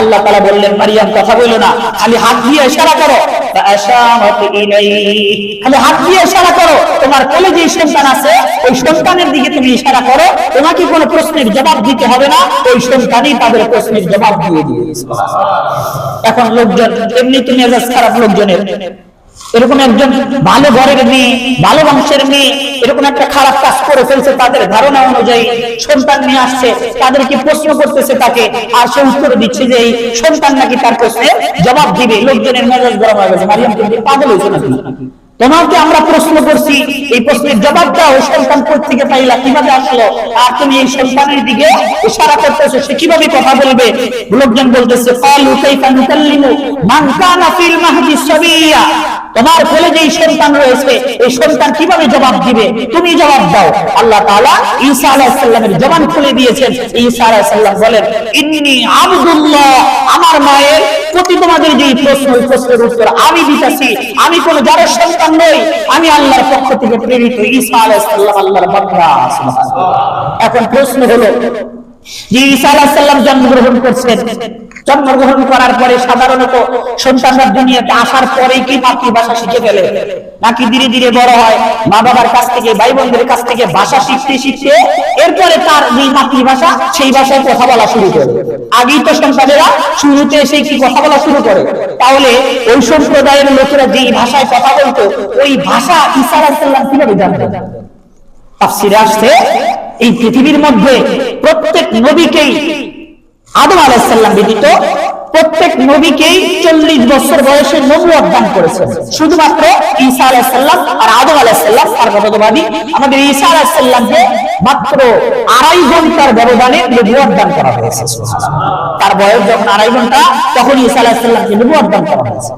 আল্লাহ তালা বললেন মারিয়াম কথা বলো না। খালি হাত দিয়ে ইশারা করো। খালি হাত দিয়ে ইশারা করো। তোমার কোলে যে সন্তান আছে ওই সন্তানের দিকে তুমি ইশারা করো। তোমাকে কোনো প্রশ্নের জবাব দিতে হবে না। ওই সন্তানই তাদের প্রশ্নের জবাব দিয়ে দিয়ে এখন লোকজন এমনি তুমি খারাপ লোকজনের। এরকম একজন ভালো ঘরের মেয়ে, ভালো বংশের মেয়ে, এরকম একটা খারাপ কাজ করে ফেলছে তাদের ধারণা অনুযায়ী সন্তান নিয়ে আসছে তাদেরকে প্রশ্ন করতেছে তাকে? আর সে উত্তর দিচ্ছে যে এই সন্তান নাকি তার প্রশ্নে জবাব দিবে। লোকজনের মেজাজ গরম হয়ে গেছে। মারিয়াম কিন্তু পাগল হয়েছে নাকি? তোমাকে আমরা প্রশ্ন করছি, এই প্রশ্নের জবাবটা ওই সন্তান থেকে পাইলা, কীভাবে আসলো? আর তুমি এই সন্তানের দিকে ইশারা করতেছো, সে কীভাবে কথা বলবে? লোকজন বলতেছে, কালু কাইফা নুকাল্লিমু মান কানা ফিল মাহদি সাবিয়া। তোমার কোলে যে সন্তান রয়েছে, এই সন্তান কীভাবে জবাব দিবে? তুমি জবাব দাও। আল্লাহ তাআলা ঈসা আলাইহিস সালামের জবান খুলে দিয়েছেন। ঈসা আলাইহিস সালাম বলেন, ইন্নী আব্দুল্লাহ, আমার মায়ের প্রতি তোমাদের যে প্রশ্ন প্রশ্নের উত্তর আমি দিতেছি। আমি কোন যারা সন্তান নই। আমি আল্লাহর পক্ষ থেকে প্রেরিত ঈসা আলাইহিস সালাম, আল্লাহর সুবহানাল্লাহ। এখন প্রশ্ন হলো, যে ঈসা আলাইহিস সালাম জন্মগ্রহণ করছেন জন্মগ্রহণ করার পরে সাধারণত সন্তানরা দুনিয়াতে আসার পরেই কি মাতৃভাষা শিখে ফেলে? নাকি ধীরে ধীরে বড় হয় মা বাবার কাছ থেকে ভাই বোনদের কাছ থেকে ভাষা শিখতে শিখতে এরপরে তার যে মাতৃভাষা সেই ভাষায় কথা বলা শুরু করে। আগেই তো সন্তানেরা শুরুতে এসে কি কথা বলা শুরু করে? তাহলে ওই সম্প্রদায়ের লোকেরা যেই ভাষায় কথা বলতো, ওই ভাষা আলাইহিস সালাম কীভাবে তাফসিরে আসছে, এই পৃথিবীর মধ্যে প্রত্যেক নবীকেই আদম আলাইসাল্লাম ব্যতীত প্রত্যেক নবীকেই চল্লিশ বছর বয়সে নবুয়াদ দান করেছেন। শুধুমাত্র ঈসা আলাইসাল্লাম আর আদম আলাইসাল্লাম তার গতবাদী আমাদের ঈসা আলাইসাল্লামকে মাত্র আড়াই ঘণ্টার ব্যবধানে নবুয়াদ দান করা হয়েছে তার বয়স যখন আড়াই ঘণ্টা, তখন ঈসা আলাইসাল্লামকে নবুয়াদ দান করা হয়েছে।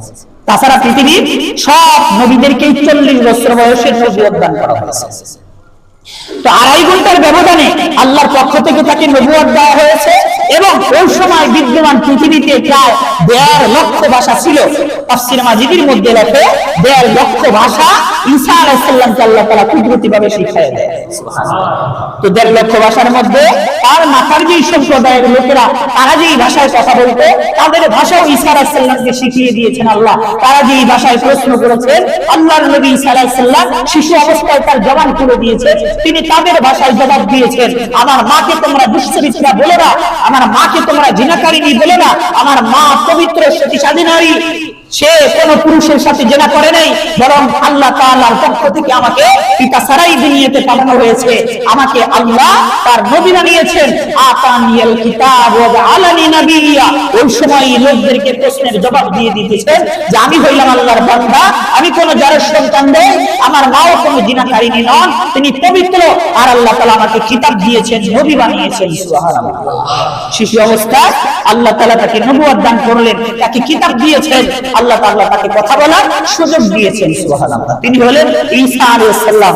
তাছাড়া পৃথিবীর সব নবীদেরকেই চল্লিশ বছর বয়সে নবুয়াদ দান করা হয়েছে। তো আড়াই ঘণ্টার ব্যবধানে আল্লাহর পক্ষ থেকে তাকে নবুয়াদ দেওয়া হয়েছে। ওই সময় বিদ্যমান পৃথিবীতে প্রায় দেড় লক্ষ ভাষা ছিল। তাফসির মাজিদের মধ্যে লেখে দেড় লক্ষ ভাষা ঈসা আল্লাহ কুদরতি ভাবে দেয়। তো দেড় লক্ষ ভাষার মধ্যে তার মাথার যেই সম্প্রদায়ের লোকেরা তারা যেই ভাষায় কথা বলতো তাদের ভাষাও ঈসা শিখিয়ে দিয়েছেন আল্লাহ। তারা যেই ভাষায় প্রশ্ন করেছেন আল্লাহর নবী ঈসা শিশু অবস্থায় তার জবান খুলে দিয়েছে তিনি তাদের ভাষায় জবাব দিয়েছেন আমার মাকে তোমরা দুশ্চরিত্রা বলে না আমার মাকে তোমরা জিনাকারিনী বলে না আমার মা পবিত্র সতীসাধী নারী। সে কোন পুরুষের সাথে জেনা করে নাই, বরং আল্লাহ তাআলার পক্ষ থেকে আমাকে পিতা সারাই দুনিয়াতে পাঠানো হয়েছে। আমাকে আল্লাহ তার নবী বানিয়েছেন আতানিয়াল কিতাব নাবিয়্যা। ওই সময় লোকদেরকে প্রশ্নের জবাব দিয়ে দিতেছেন যে, আমি হইলাম আল্লাহর বান্দা, আমি কোন জারের সন্তান নই, আমার মাও কোনো জিনাকারিনী নন, তিনি পবিত্র। আর আল্লাহ আমাকে কিতাব দিয়েছেন, নবী বানিয়েছেন শিশু অবস্থায় আল্লাহ তাআলা তাকে নবুয়ত দান করলেন, তাকে কিতাব দিয়েছেন আল্লাহ তাকে কথা বলার সুযোগ দিয়েছেন সুবহানাল্লাহ। তিনি হলেন ঈসা আলাইহিস সালাম।